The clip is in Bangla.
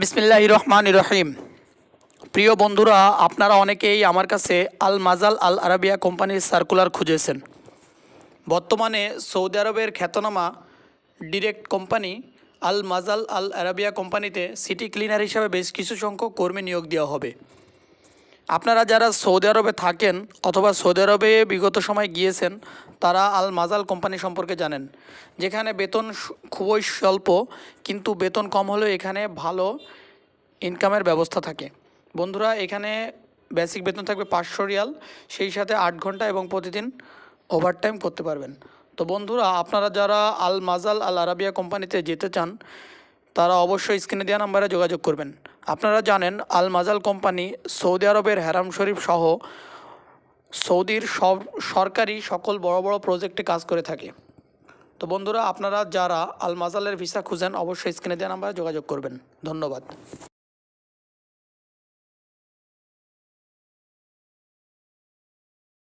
বিসমিল্লাহ রহমান রহিম প্রিয় বন্ধুরা, আপনারা অনেকেই আমার কাছে আল মাজাল আল আরাবিয়া কোম্পানির সার্কুলার খুঁজেছেন। বর্তমানে সৌদি আরবের খ্যাতনামা direct company Al Majal Al Arabia কোম্পানিতে সিটি ক্লিনার হিসাবে বেশ কিছু সংখ্যক কর্মী নিয়োগ দেওয়া হবে। আপনারা যারা সৌদি আরবে থাকেন অথবা সৌদি আরবে বিগত সময় গিয়েছেন, তারা আল মাজাল কোম্পানি সম্পর্কে জানেন, যেখানে বেতন খুবই স্বল্প, কিন্তু বেতন কম হলেও এখানে ভালো ইনকামের ব্যবস্থা থাকে। বন্ধুরা, এখানে বেসিক বেতন থাকবে পাঁচশো রিয়াল, সেই সাথে আট ঘণ্টা এবং প্রতিদিন ওভারটাইম করতে পারবেন। তো বন্ধুরা, আপনারা যারা আল মাজাল আল আরাবিয়া কোম্পানিতে যেতে চান, তারা অবশ্যই স্ক্রিনে দেওয়া নাম্বারে যোগাযোগ করবেন। আপনারা জানেন আল মাজাল কোম্পানি সৌদি আরবের হ্যারাম শরীফ সহ সৌদির সব সরকারি সকল বড় বড় প্রজেক্টে কাজ করে থাকে। তো বন্ধুরা, আপনারা যারা আল মাজালের ভিসা খুঁজেন, অবশ্যই স্ক্রিনে দেওয়া নাম্বারে যোগাযোগ করবেন। ধন্যবাদ।